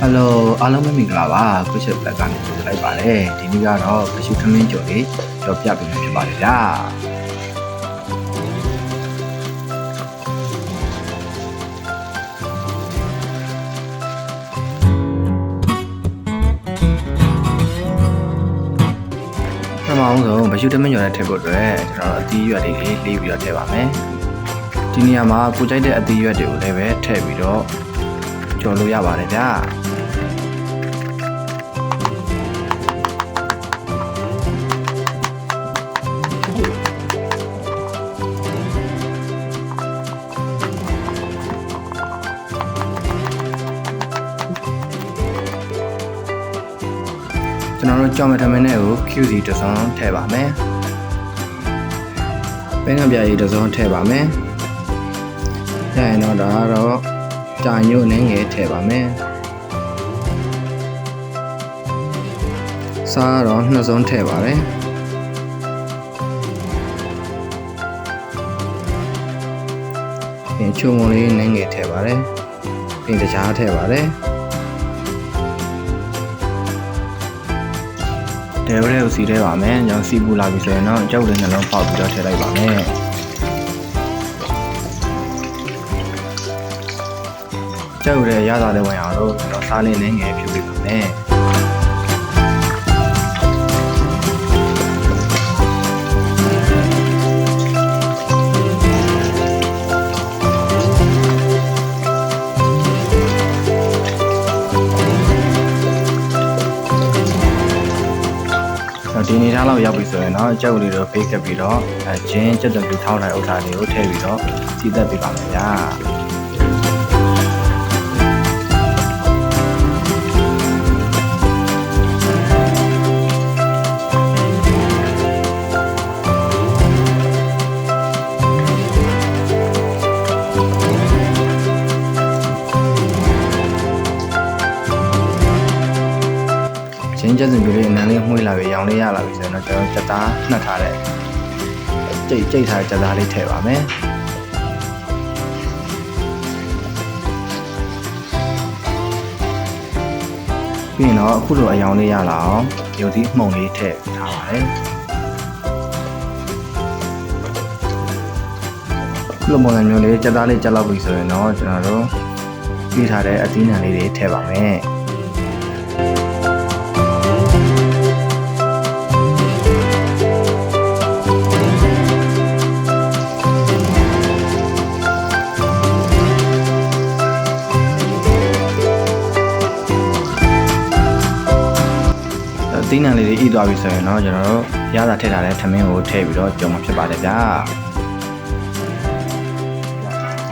ဟယ်လိုအားလုံးပဲမင်္ဂလာပါခုချက်ပလက်ကနေကြိုဆိုလိုက်ပါတယ်ဒီနေ့ကတော့ပရှုထမင်းကြော်လေးကြော်ပြပေးမှာဖြစ်ပါတယ်ဗျာပထမအောင်ဆုံးပရှုထမင်းကြော်နဲ့ထည့်ဖို့အတွက်ကျွန်တော်တို့အသီးရွက်လေးလေးလေးပြီးတော့ထည့်ပါမယ်ဒီနေရာမှာကိုကြိုက်တဲ့အသီးရွက်တွေကိုလည်းပဲထည့်ပြီးတော့ ကြော်လို့ရပါတယ်ဗျာကျွန်တော်တို့ကြောင်မထမင်းနဲ့ကို QC တစ်စုံထည့်ပါမယ်။ပင်းကပြရီတစ်စုံထည့်ပါမယ်။ဒါရင်တော့ဒါကတော့ ကြာညို့နဲ့ငယ်ထည့်ပါမယ်။စားကတော့နှစ်စုံထည့်ပါတယ်။ပြင်ချုံမလေးနဲ့ငယ်ထည့်ပါတယ်။ပြင်တခြားထည့်ပါတယ်။တဲဝဲကိုစီထဲပါမယ်။ညောင်စီပူလာပြီဆိုရင်တော့ကြောက်လေးနှလုံးပေါက်ပြီးတော့ထည့်လိုက်ပါမယ်။ ကြောက်ရဲရတာတဲ့ဝင်အောင်လို့ကျွန်တော်စားလေးနဲ့ငယ်ဖြူပေးပါမယ်။ဒီနေသားလောက်ရောက်ပြီဆိုရင်တော့ကြောက်လေးတော့ဖေးကပ်ပြီးတော့အဲဂျင်းချက်တပူထောင်းတဲ့ဥစ္စာတွေကိုထည့်ပြီးတော့စီးသက်ပေးပါမယ်ဗျာ။ ချင်းချက်စင်ပြလေးအနံလေးမှုေးလာပြီးရောင်လေးရလာပြီဆိုတော့ကျွန်တော်စက်သားနှက်ထားတဲ့ကြိတ်ကြိတ်ထားတဲ့စက်သားလေးထည့်ပါမယ်ပြီးရင်တော့အခုလိုအယောင်လေးရလာအောင်ရုပ်သီးမှုန်လေးထည့်ထားပါတယ်ခုလိုပုံစံမျိုးလေးစက်သားလေးကြက်လောက်ပြီဆိုရင်တော့ကျွန်တော်တို့ပြီးထားတဲ့အသီးနှံလေးတွေထည့်ပါမယ် သီးနှံလေးတွေဣသွားပြီဆိုရင်တော့ကျွန်တော်တို့ရတာထည့်ထားတဲ့ထမင်းကိုထည့်ပြီးတော့ကြော်မှာဖြစ်ပါတယ်ဗျာ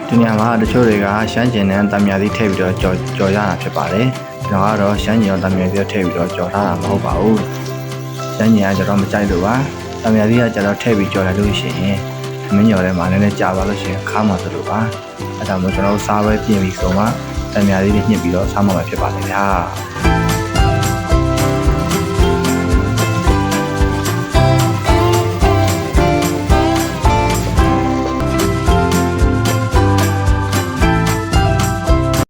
ဒီညမှာတချို့တွေကရှမ်းကျင်နဲ့တံမြာသီးထည့်ပြီးတော့ကြော်ကြော်ရတာဖြစ်ပါတယ်ကျွန်တော်ကတော့ရှမ်းကျင်ရောတံမြာသီးရောထည့်ပြီးတော့ကြော်ထားတာမဟုတ်ပါဘူးရှမ်းကျင်ကကျတော့မကြိုက်လို့ပါတံမြာသီးကကျတော့ထည့်ပြီးကြော်လိုက်လို့ရှိရင်ထမင်းကြော်ထဲမှာလည်းလည်းကြာသွားလို့ရှိရင်ခါမှသလိုပါအဲဒါမျိုးကျွန်တော်တို့စားပွဲပြင်ပြီးဆိုမှတံမြာသီးတွေညှစ်ပြီးတော့စားမှမှာဖြစ်ပါတယ်ဗျာ